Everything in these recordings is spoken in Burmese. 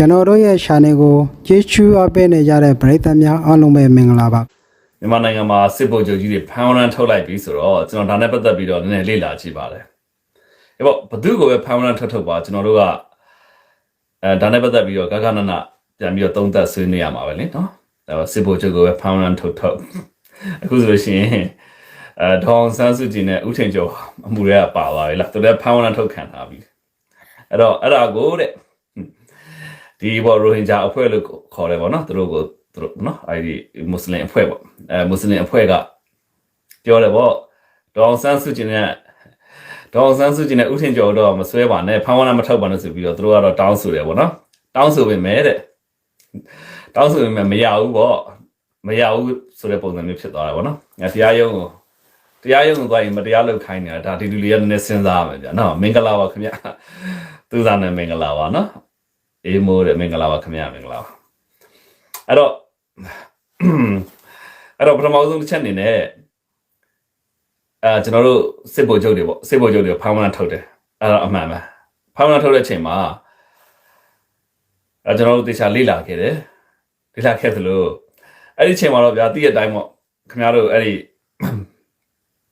ကျွန်တော်တို့ရဲ့ channel ကိုကြည့်ရှုအပ်ပေးနေကြတဲ့ပရိသတ်များအားလုံးပဲမင်္ဂလာပါမြန်မာနိုင်ငံမှာစစ်ဗိုလ်ချုပ်ကြီးတွေဖမ်းဝရမ်းထုတ်လိုက်ပြီဆိုတော့ကျွန်တော်ဒါနဲ့ပတ်သက်ပြီးတော့နည်းနည်းလေ့လာကြည့်ပါတယ်။အဲပေါ့ဘသူကိုပဲဖမ်းဝရမ်းထုတ်ထုတ်ပါကျွန်တော်တို့ကအဲဒါနဲ့ပတ်သက်ပြီးတော့ဂဂနနပြန်ပြီးတော့သုံးသပ်ဆွေးနွေးရမှာပဲလေနော်။အဲစစ်ဗိုလ်ချုပ်ကိုပဲဖမ်းဝရမ်းထုတ်ထုတ်အခုဆိုလို့ရှိရင်အဲဒေါအောင်ဆန်းစုကြည်နဲ့ဦးထင်ကျော်အမှုတွေကပါသွားပြီလားသူလည်းဖမ်းဝရမ်းထုတ်ခံထားပြီ။အဲ့တော့အဲ့ဒါကိုတဲ့ ဒီဘောရိုဟင်ဂျာအဖွဲ့လို့ခေါ်တယ်ပေါ့နော်သူတို့ကိုသူတို့နော်အဲဒီမွတ်စလင်အဖွဲ့ပေါ့အဲမွတ်စလင်အဖွဲ့ကပြောတယ်ပေါ့ဒေါအောင်ဆန်းစုကြည်နဲ့ဒေါအောင်ဆန်းစုကြည်နဲ့ဥထင်ကျော်တော့မဆွဲပါနဲ့ဖမ်းဝရမ်းမထုတ်ပါနဲ့ဆိုပြီးတော့သူတို့ကတော့တောင်းဆိုတယ်ပေါ့နော်တောင်းဆိုပေမဲ့တဲ့တောင်းဆိုပေမဲ့မရဘူးပေါ့မရဘူးဆိုတဲ့ပုံစံမျိုးဖြစ်သွားတယ်ပေါ့နော်ငါတရားရုံးကိုတရားရုံးကိုသွားရင်မတရားလုပ်ခိုင်းနေတာဒါဒီလူလေးကနည်းနည်းစဉ်းစားရမယ်ဗျာနော်မင်္ဂလာပါခင်ဗျသူစားနဲ့မင်္ဂလာပါနော် အေးမိုးတဲ့မင်္ဂလာပါခင်ဗျာမင်္ဂလာပါအဲ့တော့အဲ့တော့ပထမဆုံးတစ်ချက်အနေနဲ့အဲကျွန်တော်တို့စစ်ဗိုလ်ချုပ်တွေပေါ့စစ်ဗိုလ်ချုပ်တွေဖမ်းမနာထုတ်တယ်အဲ့တော့အမှန်ပဲဖမ်းမနာထုတ်တဲ့အချိန်မှာအဲကျွန်တော်တို့တေချာလေ့လာခဲ့တယ်လေ့လာခဲ့သလိုအဲ့ဒီအချိန်မှာတော့ဗျာတည့်ရတိုင်းပေါ့ခင်ဗျားတို့အဲ့ဒီ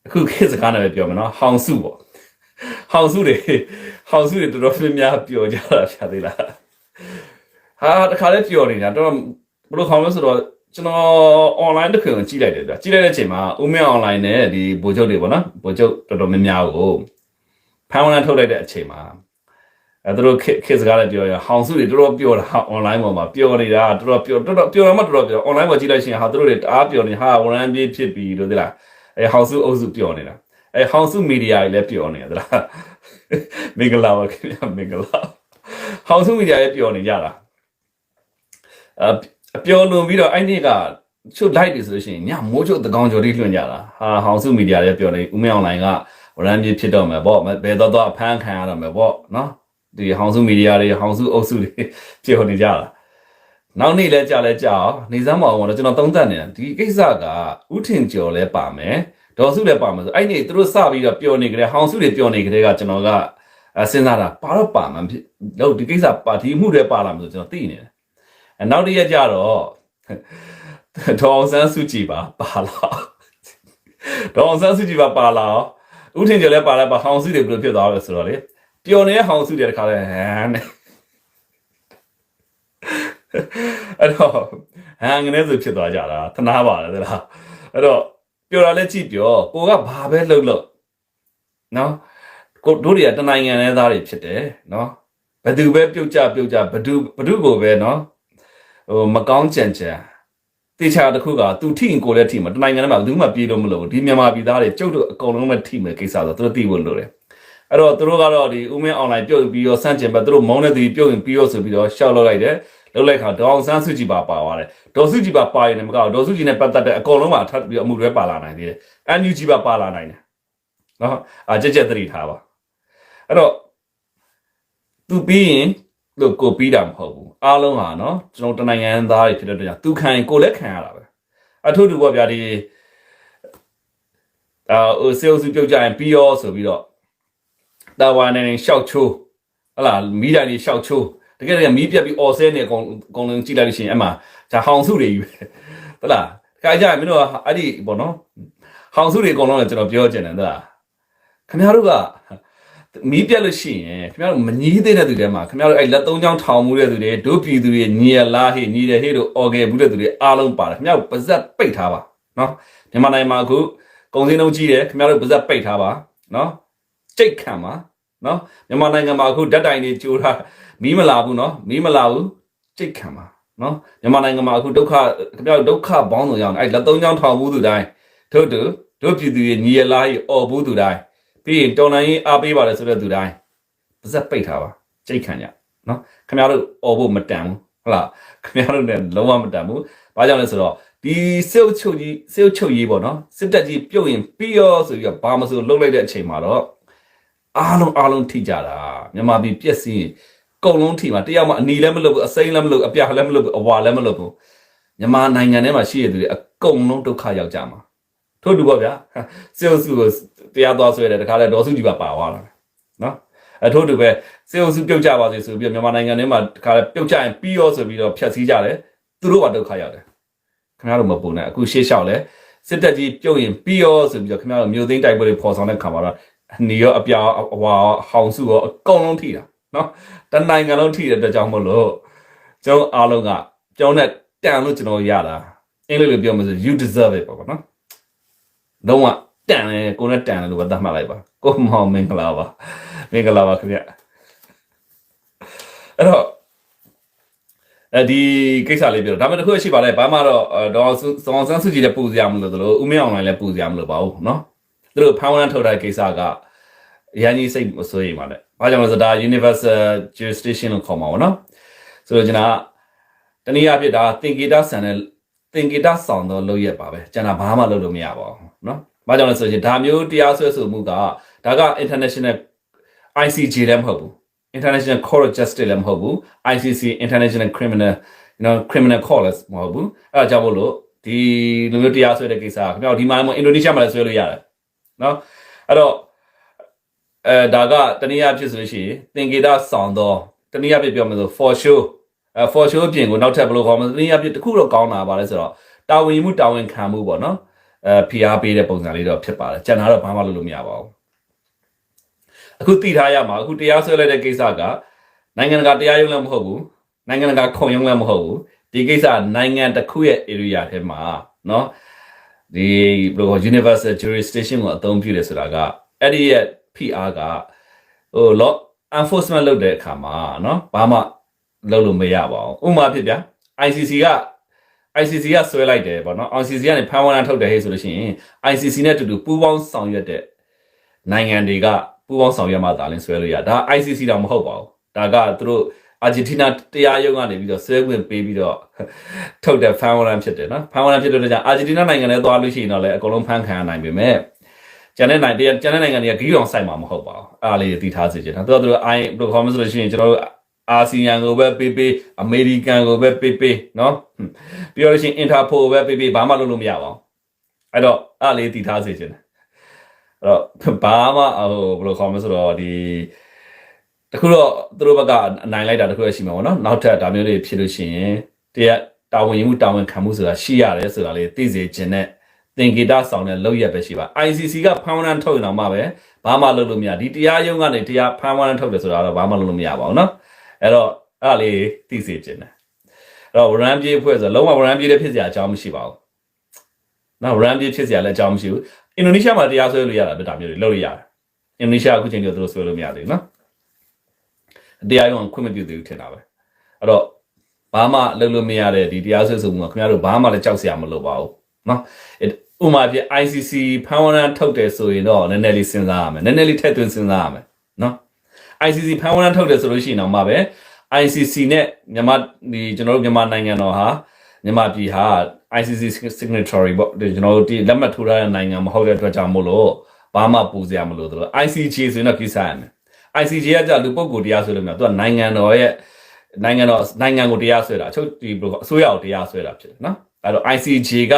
အခုခေတ်စကားနဲ့ပဲပြောမယ်နော်ဟောင်စုပေါ့ဟောင်စုတွေဟောင်စုတွေတော်တော်များများပြောကြတာဖြာသေးလား ဟာတခါလေးပျော်နေတာတော့ဘယ်လိုခေါင်းလဲဆိုတော့ကျွန်တော် online တစ်ခုကိုကြည့်လိုက်တယ်ဗျကြည့်လိုက်တဲ့အချိန်မှာဦးမင်း online နဲ့ဒီဗိုလ်ချုပ်တွေပေါ့နော်ဗိုလ်ချုပ်တော်တော်များများကိုဖမ်းဝရမ်းထုတ်လိုက်တဲ့အချိန်မှာအဲသူတို့ခေခေတ်စကားလည်းပြောရဟောင်စုတွေတော်တော်ပျော်တာဟာ online ပေါ်မှာပျော်နေတာတော်တော်ပျော်တော်တော်ပျော်ရမှတော်တော်ပျော် online ပေါ်ကြည့်လိုက်ရှင်ဟာသူတို့တွေတအားပျော်နေဟာဝရမ်းပြေးဖြစ်ပြီလို့သိလားအဲဟောင်စုအုပ်စုပျော်နေတာအဲဟောင်စုမီဒီယာတွေလည်းပျော်နေတာသိလားမင်္ဂလာပါခင်ဗျာမင်္ဂလာဟောင်စုမီဒီယာလည်းပျော်နေကြတာ အအပျော်လွန်ပြီးတော့အဲ့ဒီကချုပ်လိုက်တယ်ဆိုလို့ရှိရင်ညမိုးချုပ်တကောင်ကျော်လေးလွှင့်ကြတာဟာဟောင်စုမီဒီယာလည်းပြောနေဦးမင်းအွန်လိုင်းကဝရမ်းပြေဖြစ်တော့မယ်ပေါ့ဘယ်တော့တော့အဖမ်းခံရတော့မယ်ပေါ့နော်ဒီဟောင်စုမီဒီယာတွေဟောင်စုအုပ်စုတွေပြောနေကြတာနောက်နေ့လဲကြာလဲကြာအောင်နေစမ်းမအောင်တော့ကျွန်တော်သုံးသပ်နေတာဒီကိစ္စကဥထင်ကျော်လဲပါမယ်ဒေါ်စုလည်းပါမယ်ဆိုအဲ့ဒီသူတို့စပြီးတော့ပျော်နေကြတယ်ဟောင်စုတွေပျော်နေကြတဲ့ကကျွန်တော်ကစဉ်းစားတာပါတော့ပါမှဖြစ်လို့ဒီကိစ္စပါဒီမှုတွေပါလာမှာဆိုကျွန်တော်သိနေတယ်အ နောက်တစ်ရက်ကျတော့ဒေါအောင်ဆန်းစုကြည်ပါပါလာဒေါအောင်ဆန်းစုကြည်ပါပါလာဥထင်ကျော်လည်းပါလာပါဟောင်စုတွေဘယ်လိုဖြစ်သွားလဲဆိုတော့လေပျော်နေတဲ့ဟောင်စုတွေတခါလဲဟမ်နဲ့အဲ့တော့ဟန်ငနေဆိုဖြစ်သွားကြတာသနာပါလေသလားအဲ့တော့ပျော်တာလည်းကြည့်ပျော်ကိုကဘာပဲလှုပ်လှုပ်နော်ကိုတို့တွေကတနိုင်ငံရဲ့သားတွေဖြစ်တယ်နော်ဘသူပဲပြုတ်ကြပြုတ်ကြဘသူဘသူကိုပဲနော် ဟိုမကောင်းကြံကြံတေချာတစ်ခုကသူထိရင်ကိုလည်းထိမှာတနိုင်ငံထဲမှာဘယ်သူမှပြေးလို့မလို့ဒီမြန်မာပြည်သားတွေကျုပ်တို့အကုန်လုံးပဲထိမယ်ကိစ္စဆိုသူတို့သိဖို့လိုတယ်အဲ့တော့သူတို့ကတော့ဒီဦးမင်း online ပြုတ်ပြီးတော့စန့်ကျင်ဘက်သူတို့မုန်းတဲ့သူပြုတ်ရင်ပြီးတော့ဆိုပြီးတော့ရှောက်လောက်လိုက်တယ်လောက်လိုက်ခါဒေါအောင်ဆန်းစုကြည်ပါပါသွားတယ်ဒေါ်စုကြည်ပါပါရင်လည်းမကောက်ဒေါ်စုကြည်နဲ့ပတ်သက်တဲ့အကုန်လုံးမှာထပ်ပြီးအမှုတွေပါလာနိုင်သေးတယ်အန်ယူဂျီပါပါလာနိုင်တယ်နော်အာကြက်ကြက်သတိထားပါအဲ့တော့သူပြီးရင် လို့ကိုပြီးတာမဟုတ်ဘူးအားလုံးဟာနော်ကျွန်တော်တနိုင်ငံသားတွေဖြစ်တဲ့အတွက်သူခံကိုလည်းခံရတာပဲအထုတူပေါ့ဗျာဒီအာဟိုစေအုပ်စုပြုတ်ကြရင်ပြီးရောဆိုပြီးတော့တာဝါနေနေရှောက်ချိုးဟလာမိတိုင်တွေရှောက်ချိုးတကယ်တကယ်မီးပြက်ပြီးအော်ဆဲနေအကုန်အကုန်လုံးကြည့်လိုက်လို့ရှိရင်အဲ့မှာဒါဟောင်စုတွေကြီးပဲဟုတ်လားတခါကျရင်မင်းတို့ကအဲ့ဒီပေါ့နော်ဟောင်စုတွေအကုန်လုံးလည်းကျွန်တော်ပြောချင်တယ်ဟုတ်လားခင်ဗျားတို့က မီးပြက်လို့ရှိရင်ခင်ဗျားတို့မညီးသေးတဲ့သူတွေမှာခင်ဗျားတို့အဲ့လက်သုံးချောင်းထောင်မှုတဲ့သူတွေဒုပြည်သူတွေညီရလားဟေ့ညီတယ်ဟေ့တို့အော်ဂယ်ဘူးတဲ့သူတွေအားလုံးပါတယ်ခင်ဗျားတို့ပါဇက်ပိတ်ထားပါနော်မြန်မာနိုင်ငံမှာအခုကုံစင်းလုံးကြီးတယ်ခင်ဗျားတို့ပါဇက်ပိတ်ထားပါနော်ကြိတ်ခံပါနော်မြန်မာနိုင်ငံမှာအခုဓာတ်တိုင်တွေကျိုးထားမီးမလာဘူးနော်မီးမလာဘူးကြိတ်ခံပါနော်မြန်မာနိုင်ငံမှာအခုဒုက္ခခင်ဗျားတို့ဒုက္ခပေါင်းစုံရောက်နေအဲ့လက်သုံးချောင်းထောင်မှုသူတိုင်းတို့တို့တို့ပြည်သူတွေညီရလားဟေ့အော်ဘူးသူတိုင်း ပြီးရင်တော်လိုင်းရေးအားပေးပါလေဆိုတဲ့သူတိုင်းပါဇက်ပိတ်ထားပါကြိတ်ခံကြနော်ခင်ဗျားတို့អော်ဖို့မတန်ဘူးဟုတ်လားခင်ဗျားတို့ ਨੇ လုံးဝမတန်ဘူးဘာကြောင့်လဲဆိုတော့ဒီစေုပ်ချုပ်ကြီးစေုပ်ချုပ်ရေးပေါ့နော်စစ်တပ်ကြီးပြုတ်ရင်ပြီးရောဆိုပြီးတော့ဘာမဆိုလှုပ်လိုက်တဲ့အချိန်မှာတော့အားလုံးအားလုံးထိကြတာမြန်မာပြည်ပြက်စီးကုံလုံးထိမှာတယောက်မှအနီလည်းမလုပ်ဘူးအစိမ်းလည်းမလုပ်ဘူးအပြာလည်းမလုပ်ဘူးအဝါလည်းမလုပ်ဘူးမြန်မာနိုင်ငံထဲမှာရှိရတဲ့သူတွေအကုန်လုံးဒုက္ခရောက်ကြမှာထို့တူပေါ့ဗျာစေုပ်စုကို တရားသွားဆွဲတယ်တခါလဲဒေါ်စုကြီးပါပါသွားတာနော်အထို့တူပဲစေအုပ်စုပြုတ်ကြပါစေဆိုပြီးတော့မြန်မာနိုင်ငံထဲမှာတခါလေပြုတ်ကြရင်ပြီးရောဆိုပြီးတော့ဖြတ်စည်းကြတယ်သူတို့ကဒုက္ခရောက်တယ်ခင်ဗျားတို့မပူနဲ့အခုရှေ့လျှောက်လဲစစ်တပ်ကြီးပြုတ်ရင်ပြီးရောဆိုပြီးတော့ခင်ဗျားတို့မျိုးသိန်းတိုက်ပွဲတွေပေါ်ဆောင်တဲ့ခါမှာတော့နေရောအပြာအဝါဟောင်စုရောအကုန်လုံးထိတာနော်တနိုင်ငံလုံးထိတဲ့အတွက်ကြောင့်မို့လို့ကျွန်တော်အားလုံးကကျွန်တော်နဲ့တန်လို့ကျွန်တော်ရတာအင်္ဂလိပ်လိုပြောမှဆို you deserve it ပေါ့နော်လုံးဝ တန်တယ်ကိုယ်နဲ့တန်တယ်လို့ပဲသတ်မှတ်လိုက်ပါကိုမောင်မင်္ဂလာပါမင်္ဂလာပါခင်ဗျအဲ့တော့အဲဒီကိစ္စလေးပြောတော့ဒါပေမဲ့တစ်ခုရှိပါလေဘာမှတော့အော်ဒေါ်စုစောင်းဆန်းစုကြည်လည်းပူစရာမလိုသလိုဦးမင်းအောင်လိုင်းလည်းပူစရာမလိုပါဘူးเนาะသူတို့ဖန်ဝန်းထုတ်တဲ့ကိစ္စကရန်ကြီးစိတ်မဆိုးရင်ပါနဲ့ဘာကြောင့်လဲဆိုတော့ဒါ universal jurisdiction လို့ခေါ်မှာပေါ့เนาะဆိုတော့ကျွန်တော်ကတနည်းအားဖြင့်ဒါသင်္ကေတဆန်တဲ့သင်္ကေတဆောင်တော့လုပ်ရပါပဲကျွန်တော်ဘာမှလုပ်လို့မရပါဘူးเนาะ ဘာကြောင့်လဲဆိုရင်ဒါမျိုးတရားစွဲဆိုမှုကဒါက international ICJ လည်းမဟုတ်ဘူး International Court of Justice လည်းမဟုတ်ဘူး ICC International Criminal you know criminal court လည်းမဟုတ်ဘူးအဲဒါကြောင့်မို့လို့ဒီလိုမျိုးတရားစွဲတဲ့ကိစ္စကခင်ဗျားတို့ဒီမှာလည်းအင်ဒိုနီးရှားမှာလည်းစွဲလို့ရတယ်နော်အဲ့တော့အဲဒါကတနည်းအားဖြင့်ဆိုလို့ရှိရင်သင်္ကေတဆောင်တော့တနည်းအားဖြင့်ပြောမယ်ဆို for sure အဲ for sure အပြင်ကိုနောက်ထပ်ဘယ်လိုခေါ်မလဲတနည်းအားဖြင့်တစ်ခုတော့ကောင်းတာပါလဲဆိုတော့တာဝန်ယူမှုတာဝန်ခံမှုပေါ့နော် အဲ PR ပေးတဲ့ပုံစံလေးတော့ဖြစ်ပါတယ်ကျန်တာတော့ဘာမှလုပ်လို့မရပါဘူး အခုသိထားရမှာအခုတရားစွဲလိုက်တဲ့ကိစ္စကနိုင်ငံတကာတရားရုံးလည်းမဟုတ်ဘူးနိုင်ငံတကာခုံရုံးလည်းမဟုတ်ဘူးဒီကိစ္စနိုင်ငံတစ်ခုရဲ့ area ထဲမှာเนาะဒီဘယ်လို universal jurisdiction ကိုအသုံးပြုတယ်ဆိုတာကအဲ့ဒီရဲ့ PR ကဟို law enforcement လုပ်တဲ့အခါမှာเนาะဘာမှလုပ်လို့မရပါဘူးဥပမာဖြစ်ဗျာ ICC က ICC ကဆွဲလိုက်တယ်ပေါ့နော် ICC ကနေဖမ်းဝရမ်းထုတ်တယ်ဟဲ့ဆိုလို့ရှိရင် ICC နဲ့အတူတူပူးပေါင်းဆောင်ရွက်တဲ့နိုင်ငံတွေကပူးပေါင်းဆောင်ရွက်မှသာလင်းဆွဲလို့ရဒါ ICC တော့မဟုတ်ပါဘူးဒါကသူတို့အာဂျင်တီးနားတရားရုံးကနေပြီးတော့ဆွဲခွင့်ပေးပြီးတော့ထုတ်တဲ့ဖမ်းဝရမ်းဖြစ်တယ်နော်ဖမ်းဝရမ်းဖြစ်တဲ့အတွက်ကြောင့်အာဂျင်တီးနားနိုင်ငံလည်းသွားလို့ရှိရင်တော့လည်းအကုန်လုံးဖမ်းခံရနိုင်ပေမဲ့ကျန်တဲ့နိုင်ငံတရားကျန်တဲ့နိုင်ငံတွေကဂီးအောင်ဆိုင်မှာမဟုတ်ပါဘူးအားလေးသိထားစေချင်တာသူကသူတို့ I ဘယ်လိုခေါ်မလဲဆိုလို့ရှိရင်ကျွန်တော်တို့ အာဆီယံကိုပဲပေးပေးအမေရိကန်ကိုပဲပေးပေးနော်ပြောလို့ရှိရင်အင်တာပိုပဲပေးပေးဘာမှလုပ်လို့မရပါဘူးအဲ့တော့အဲ့လေးတည်ထားစေချင်တယ်အဲ့တော့ဘာမှဟိုဘယ်လိုခေါ်မလဲဆိုတော့ဒီတခုတော့သူတို့ဘက်ကအနိုင်လိုက်တာတခုရရှိမှာပေါ့နော်နောက်ထပ်ဒါမျိုးတွေဖြစ်လို့ရှိရင်တရက်တာဝန်ယူမှုတာဝန်ခံမှုဆိုတာရှိရတယ်ဆိုတာလေးသိစေချင်တဲ့သင်္ကေတဆောင်တဲ့လောက်ရက်ပဲရှိပါ ICC ကဖမ်းဝရမ်းထုတ်ရင်တော့မှပဲဘာမှလုပ်လို့မရဒီတရားရုံးကနေတရားဖမ်းဝရမ်းထုတ်တယ်ဆိုတာတော့ဘာမှလုပ်လို့မရပါဘူးနော် အဲ့တော့အဲ့ဒါလေးသိစေချင်တယ်အဲ့တော့ဝရမ်းပြေးအဖွဲ့ဆိုလုံးဝဝရမ်းပြေးတဲ့ဖြစ်စရာအကြောင်းမရှိပါဘူးနော်ဝရမ်းပြေးဖြစ်စရာလည်းအကြောင်းမရှိဘူးအင်ဒိုနီးရှားမှာတရားစွဲလို့ရတာပဲဒါမျိုးတွေလုပ်လို့ရတယ်အင်ဒိုနီးရှားအခုချိန်ကျတော့သူတို့ဆွဲလို့မရသေးဘူးနော်တရားရုံးခွင့်မပြုသေးဘူးထင်တာပဲအဲ့တော့ဘာမှလုပ်လို့မရတဲ့ဒီတရားစွဲဆိုမှုကခင်ဗျားတို့ဘာမှလည်းကြောက်စရာမလိုပါဘူးနော်ဥမာပြ ICC ဖန်ဝရန်ထုတ်တယ်ဆိုရင်တော့နည်းနည်းလေးစဉ်းစားရမယ်နည်းနည်းလေးထည့်သွင်းစဉ်းစားရမယ်နော် ICC ဖမ်းဝရမ်းထုတ်တယ်ဆိုလို့ရှိရင်တော့မှပဲ ICC နဲ့မြန်မာဒီကျွန်တော်တို့မြန်မာနိုင်ငံတော်ဟာမြန်မာပြည်ဟာ ICC signatory ပေါ့ဒီကျွန်တော်တို့ဒီလက်မှတ်ထိုးထားတဲ့နိုင်ငံမဟုတ်တဲ့အတွက်ကြောင့်မို့လို့ဘာမှပူစရာမလိုသလို ICJ ဆိုရင်တော့ကိစ္စရမယ် ICJ ကကြာလူပုဂ္ဂိုလ်တရားဆွဲလို့မရသူကနိုင်ငံတော်ရဲ့နိုင်ငံတော်နိုင်ငံကိုတရားဆွဲတာအချုပ်ဒီဘယ်လိုအစိုးရကိုတရားဆွဲတာဖြစ်တယ်နော်အဲ့တော့ ICJ က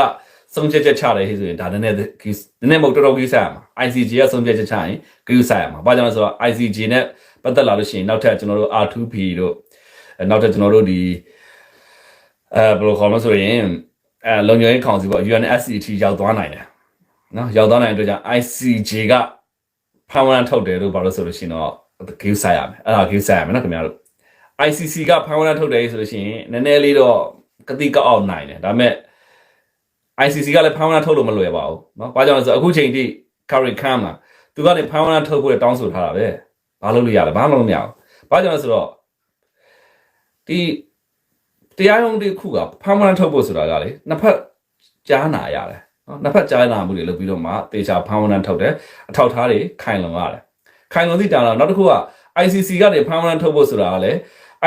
ဆုံးဖြတ်ချက်ချတယ်ဟဲ့ဆိုရင်ဒါနည်းနည်းနည်းနည်းမဟုတ်တော်တော်ကိစ္စရမှာ ICJ ကဆုံးဖြတ်ချက်ချရင်ကိစ္စရမှာဘာကြောင့်လဲဆိုတော့ ICJ နဲ့ ပတ်သက်လာလို့ရှိရင်နောက်ထပ်ကျွန်တော်တို့ R2P တို့နောက်ထပ်ကျွန်တော်တို့ဒီအဲဘယ်လိုခေါ်မလဲဆိုရင်အဲလုံခြုံရေးကောင်စီပေါ့ UNSCT ရောက်သွားနိုင်တယ်နော်ရောက်သွားနိုင်တဲ့အတွက်ကြောင့် ICJ ကဖမ်းဝရမ်းထုတ်တယ်လို့ပြောလို့ဆိုလို့ရှိရင်တော့ဂိူးဆိုင်ရမယ်အဲ့ဒါဂိူးဆိုင်ရမယ်နော်ခင်ဗျားတို့ ICC ကဖမ်းဝရမ်းထုတ်တယ်ဆိုလို့ရှိရင်နည်းနည်းလေးတော့ကတိကောက်အောင်နိုင်တယ်ဒါပေမဲ့ ICC ကလည်းဖမ်းဝရမ်းထုတ်လို့မလွယ်ပါဘူးနော်ဘာကြောင့်လဲဆိုတော့အခုချိန်ထိ current cam လာသူကနေဖမ်းဝရမ်းထုတ်ဖို့တောင်းဆိုထားတာပဲ ဘာလို့လို့ရလဲဘာမှလုပ်လို့မရဘူးဘာကြောင့်လဲဆိုတော့ဒီတရားရုံးတစ်ခုကဖမ်းဝရမ်းထုတ်ဖို့ဆိုတာကလေနှစ်ဖက်ကြားနာရတယ်နော်နှစ်ဖက်ကြားနာမှုတွေလုပ်ပြီးတော့မှတေချာဖမ်းဝရမ်းထုတ်တယ်အထောက်ထားတွေခိုင်လုံရတယ်ခိုင်လုံသည့်တောင်တော့နောက်တစ်ခုက ICC ကနေဖမ်းဝရမ်းထုတ်ဖို့ဆိုတာကလေ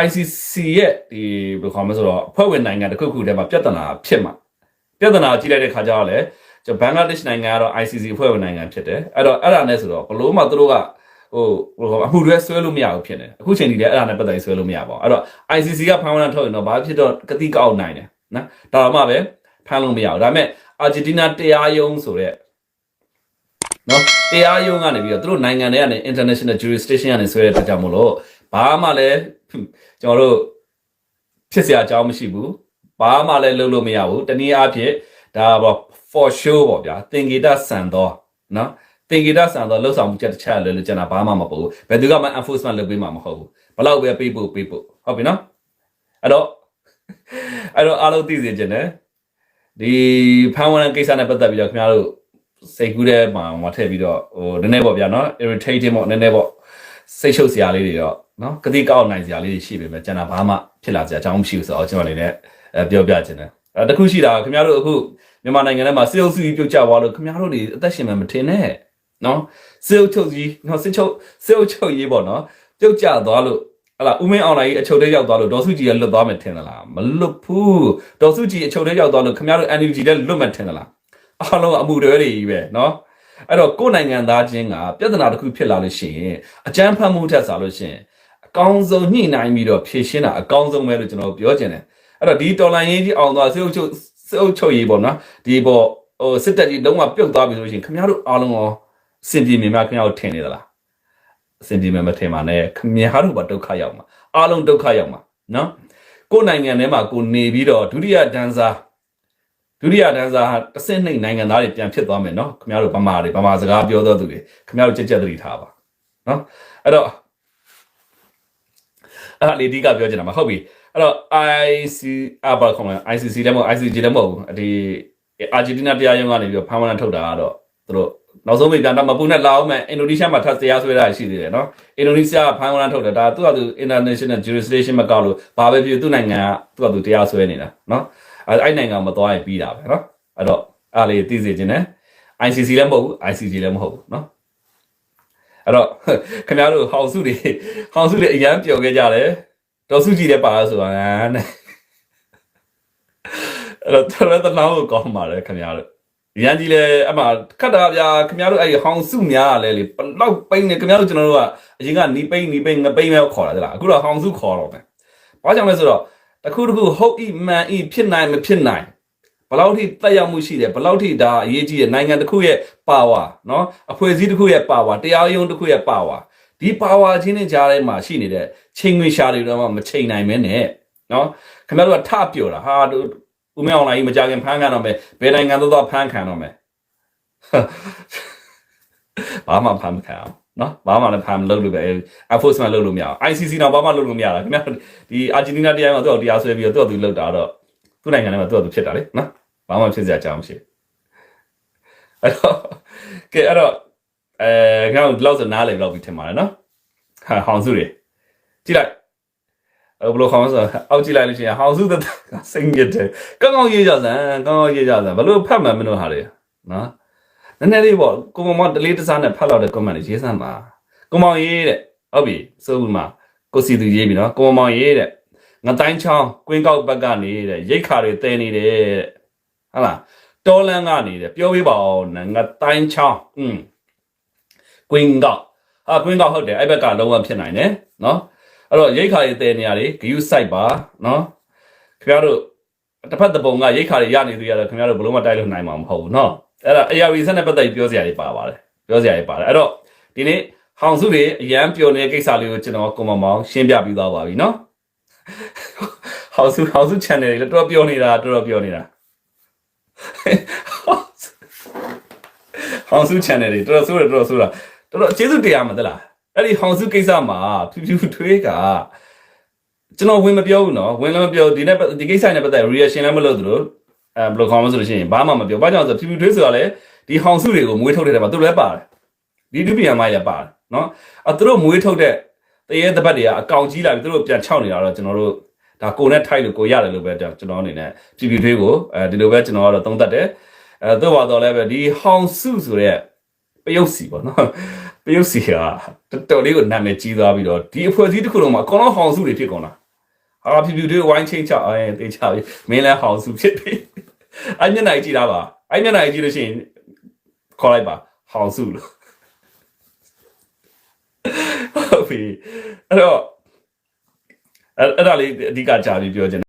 ICC ရဲ့ဒီဘယ်လိုခေါ်မလဲဆိုတော့အဖွဲ့ဝင်နိုင်ငံတစ်ခုခုတည်းမှာပြဿနာဖြစ်မှာပြဿနာကြည့်လိုက်တဲ့ခါကျတော့လေကျွန်ဘင်္ဂလားဒေ့ရှ်နိုင်ငံကတော့ ICC အဖွဲ့ဝင်နိုင်ငံဖြစ်တယ်အဲ့တော့အဲ့ဒါနဲ့ဆိုတော့ဘလို့မှသူတို့က ဟိုဘယ်လိုခေါ်အမှုတွေဆွဲလို့မရဘူးဖြစ်နေအခုချိန်ဒီလည်းအဲ့ဒါနဲ့ပတ်သက်ပြီးဆွဲလို့မရပါဘူးအဲ့တော့ ICC ကဖမ်းဝရမ်းထုတ်ရင်တော့ဘာဖြစ်တော့ကတိကောက်နိုင်တယ်နော်ဒါတော့မှပဲဖမ်းလို့မရဘူးဒါပေမဲ့အာဂျင်တီးနားတရားရုံးဆိုတဲ့ နော်တရားရုံးကနေပြီးတော့သူတို့နိုင်ငံတွေကနေ international jurisdiction ကနေဆွဲတဲ့အတွက်ကြောင့်မို့လို့ဘာမှလည်းကျွန်တော်တို့ဖြစ်เสียအကြောင်းမရှိဘူးဘာမှလည်းလုပ်လို့မရဘူးတနည်းအားဖြင့်ဒါပေါ့ for sure ပေါ့ဗျာသင်္ကေတဆန်တော့နော် သင်္ကေတဆန်တော့လှုပ်ဆောင်မှုချက်တစ်ချက်လည်းလို့ကျွန်တော်ဘာမှမပို့ဘူးဘယ်သူကမှ enforcement လုပ်ပေးမှာမဟုတ်ဘူးဘလောက်ပဲပေးဖို့ပေးဖို့ဟုတ်ပြီနော်အဲ့တော့အဲ့တော့အားလုံးသိစေချင်တယ်ဒီဖန်ဝန်ကိစ္စနဲ့ပတ်သက်ပြီးတော့ခင်ဗျားတို့စိတ်ကူးတဲ့မှာမထည့်ပြီးတော့ဟိုနည်းနည်းပေါ့ဗျာနော် irritating ပေါ့နည်းနည်းပေါ့စိတ်ရှုပ်စရာလေးတွေတော့နော်ကတိကောက်နိုင်စရာလေးတွေရှိပေမဲ့ကျွန်တော်ဘာမှဖြစ်လာစရာအကြောင်းမရှိဘူးဆိုတော့ကျွန်တော်အနေနဲ့အဲပြောပြချင်တယ်အဲတခုရှိတာခင်ဗျားတို့အခုမြန်မာနိုင်ငံထဲမှာစစ်အုပ်စုကြီးပြုတ်ကျသွားလို့ခင်ဗျားတို့တွေအသက်ရှင်မှမထင်နဲ့ နော်စစ်အုပ်ချုပ်ကြီးနော်စစ်ချုပ်စစ်အုပ်ချုပ်ရေးပေါ့နော်ပြုတ်ကျသွားလို့ဟလာဦးမင်းအောင်လိုက်အချုပ်ထဲရောက်သွားလို့ဒေါ်စုကြည်ကလွတ်သွားမယ်ထင်သလားမလွတ်ဘူးဒေါ်စုကြည်အချုပ်ထဲရောက်သွားလို့ခင်ဗျားတို့ NUG တဲ့လွတ်မယ်ထင်သလားအားလုံးအမှုတွေတွေကြီးပဲနော်အဲ့တော့ကိုယ်နိုင်ငံသားချင်းကပြဿနာတစ်ခုဖြစ်လာလို့ရှိရင်အကြမ်းဖက်မှုထက်စားလို့ရှိရင်အကောင်းဆုံးညှိနှိုင်းပြီးတော့ဖြေရှင်းတာအကောင်းဆုံးပဲလို့ကျွန်တော်ပြောချင်တယ်အဲ့တော့ဒီတော်လိုင်းရေးကြီးအောင်သွားစေအုပ်ချုပ်စေအုပ်ချုပ်ရေးပေါ့နော်ဒီပေါ့ဟိုစစ်တပ်ကြီးလုံးဝပြုတ်သွားပြီဆိုလို့ရှိရင်ခင်ဗျားတို့အားလုံးရော စင်ပြေမြင်များခင်ဗျားတို့ထင်နေသလားအစင်ပြေမြင်မထင်ပါနဲ့ခင်ဗျားတို့ပါဒုက္ခရောက်မှာအားလုံးဒုက္ခရောက်မှာနော်ကိုယ်နိုင်ငံထဲမှာကိုနေပြီးတော့ဒုတိယဒန်းစားဒုတိယဒန်းစားဟာတစ်စင်းနှိမ့်နိုင်ငံသားတွေပြန်ဖြစ်သွားမယ်နော်ခင်ဗျားတို့ဗမာတွေဗမာစကားပြောသောသူတွေခင်ဗျားတို့ကြက်ကြက်သတိထားပါနော်အဲ့တော့အဲ့ဒါလေဒီကပြောချင်တာမဟုတ်ပြီအဲ့တော့ IC အဘာခေါ်မလဲ ICC လည်းမဟုတ် ICJ လည်းမဟုတ်ဘူးဒီအာဂျင်တီးနားတရားရုံးကနေပြီးတော့ဖမ်းဝရမ်းထုတ်တာကတော့သူတို့ နောက်ဆုံးမိပြန်တော့မပူနဲ့လာအောင်မယ်အင်ဒိုနီးရှားမှာထပ်တရားစွဲတာရှိသေးတယ်နော်အင်ဒိုနီးရှားကဖမ်းဝရမ်းထုတ်တယ်ဒါသူကသူ international jurisdiction မကောက်လို့ဘာပဲဖြစ်သူ့နိုင်ငံကသူကသူတရားစွဲနေတာနော်အဲ့အဲ့နိုင်ငံမသွားရင်ပြီးတာပဲနော်အဲ့တော့အားလေးသိစေခြင်းနဲ့ ICC လည်းမဟုတ်ဘူး ICJ လည်းမဟုတ်ဘူးနော်အဲ့တော့ခင်ဗျားတို့ဟောင်စုတွေဟောင်စုတွေအရန်ပျော်ခဲ့ကြတယ်ဒေါ်စုကြည်လည်းပါလားဆိုတာနဲ့အဲ့တော့တော်တော်တနာကိုကောင်းပါတယ်ခင်ဗျားတို့ ရန်ကြီးလည်းအမှခတ်တာဗျာခင်ဗျားတို့အဲ့ဒီဟောင်စုများလဲလေဘလောက်ပိန်းနေခင်ဗျားတို့ကျွန်တော်တို့ကအရင်ကနီးပိန်းနီးပိန်းငပိန်းပဲခေါ်တာတလားအခုတော့ဟောင်စုခေါ်တော့မယ်ဘာကြောင့်လဲဆိုတော့တခုတခုဟုတ်ဤမှန်ဤဖြစ်နိုင်မဖြစ်နိုင်ဘလောက်ထိတက်ရောက်မှုရှိတယ်ဘလောက်ထိဒါအရေးကြီးတဲ့နိုင်ငံတစ်ခုရဲ့ power เนาะအဖွဲ့အစည်းတစ်ခုရဲ့ power တရားရုံးတစ်ခုရဲ့ power ဒီ power ချင်းနဲ့ကြားထဲမှာရှိနေတဲ့ချိန်ငွေရှာတွေတော့မှမချိန်နိုင်မဲနဲ့เนาะခင်ဗျားတို့ကထပြောတာဟာ တို့ဦးမေအောင်လာကြီးမကြခင်ဖမ်းခံတော့မယ်ဘယ်နိုင်ငံတော့ဖမ်းခံတော့မယ်ဘာမှဖမ်းမခံအောင်နော်ဘာမှလည်းဖမ်းမလုပ်လို့ပဲ enforcement လုပ်လို့မရအောင် ICC တော့ဘာမှလုပ်လို့မရတာခင်ဗျာဒီအာဂျင်တီးနားတရားမှာသူ့ကိုတရားစွဲပြီးတော့သူ့ကိုသူလုပ်တာတော့သူ့နိုင်ငံထဲမှာသူ့ကိုသူဖြစ်တာလေနော်ဘာမှဖြစ်စရာအကြောင်းမရှိဘူးအဲ့တော့ကဲအဲ့တော့အဲကျွန်တော်လောက်စနားလေလောက်ပြီးထင်ပါတယ်နော်ဟာဟောင်စုတွေကြည့်လိုက်အဲ့ ဘလို့ခေါင်းဆိုအောက်ကြည့်လိုက်လို့ရှိရင်ဟောင်စုသက်စိတ်ညစ်တယ်ကောင်းကောင်းရေးကြစမ်းကောင်းကောင်းရေးကြစမ်းဘလို့ဖတ်မှန်မလို့ဟာလေနော်နည်းနည်းလေးပေါ့ကိုမမောင်တလေးတစားနဲ့ဖတ်လောက်တဲ့ comment တွေရေးစမ်းပါကိုမောင်ရေးတဲ့ဟုတ်ပြီစိုးဘူးမှာကိုစီသူရေးပြီနော်ကိုမောင်ရေးတဲ့ငတိုင်းချောင်းကွင်းကောက်ဘက်ကနေတဲ့ရိတ်ခါတွေတဲနေတယ်တဲ့ဟုတ်လားတော်လန်းကနေတယ်ပြောပြပါဦးငတိုင်းချောင်းอืมကွင်းကောက်ဟာကွင်းကောက်ဟုတ်တယ်အဲ့ဘက်ကလုံးဝဖြစ်နိုင်တယ်နော် အဲ့တော့ရိတ်ခါတွေတဲနေရတယ်ဂယူးဆိုင်ပါနော်ခင်ဗျားတို့တစ်ဖက်တစ်ပုံကရိတ်ခါတွေရနေသူရတော့ခင်ဗျားတို့ဘလို့မတိုက်လို့နိုင်မှာမဟုတ်ဘူးနော်အဲ့ဒါ ARV ဆက်နဲ့ပတ်သက်ပြီးပြောစရာတွေပါပါတယ်ပြောစရာတွေပါတယ်အဲ့တော့ဒီနေ့ဟောင်စုတွေအရန်ပျော်နေတဲ့ကိစ္စလေးကိုကျွန်တော်ကွန်မမောင်ရှင်းပြပြီးသွားပါပြီနော်ဟောင်စုဟောင်စု channel တွေလည်းတော်တော်ပြောနေတာတော်တော်ပြောနေတာဟောင်စု channel တွေတော်တော်ဆိုးတယ်တော်တော်ဆိုးတာတော်တော်ကျေးဇူးတရားမှာသလား အဲ့ဒီဟောင်စုကိစ္စမှာဖြူဖြူထွေးကကျွန်တော်ဝင်မပြောဘူးနော်ဝင်လည်းမပြောဒီနေ့ဒီကိစ္စနဲ့ပတ်သက် reaction လည်းမလုပ်သလိုအဲဘယ်လိုခေါ်မလဲဆိုလို့ရှိရင်ဘာမှမပြောဘာကြောင့်လဲဆိုဖြူဖြူထွေးဆိုတာလေဒီဟောင်စုတွေကိုမွေးထုတ်တဲ့တဲ့မှာသူတို့လည်းပါတယ်ဒီဒုတိယမိုင်းလည်းပါတယ်နော်အဲသူတို့မွေးထုတ်တဲ့တရေတပတ်တွေကအကောင်ကြီးလာပြီးသူတို့ပြန်ချောက်နေတာတော့ကျွန်တော်တို့ဒါကိုနဲ့ထိုက်လို့ကိုရတယ်လို့ပဲကျွန်တော်အနေနဲ့ဖြူဖြူထွေးကိုအဲဒီလိုပဲကျွန်တော်ကတော့သုံးသပ်တယ်အဲသူ့ဘာတော့လဲပဲဒီဟောင်စုဆိုတဲ့ပယုတ်စီပေါ့နော် ပယုတ်စီကတော်တော်လေးကိုနာမည်ကြီးသွားပြီးတော့ဒီအဖွဲ့အစည်းတစ်ခုလုံးမှာအကောင်လုံးဟောင်စုတွေဖြစ်ကုန်တာဟာဖြူဖြူထွေးဝိုင်းချင်းချအဲတေးချပြီမင်းလည်းဟောင်စုဖြစ်ပြီအဲ့မျက်နှာကြီးကြည့်တာပါအဲ့မျက်နှာကြီးကြည့်လို့ရှိရင်ခေါ်လိုက်ပါဟောင်စုလို့ဟုတ်ပြီအဲ့တော့အဲ့အဲ့ဒါလေးအဓိကကြာပြီးပြောချင်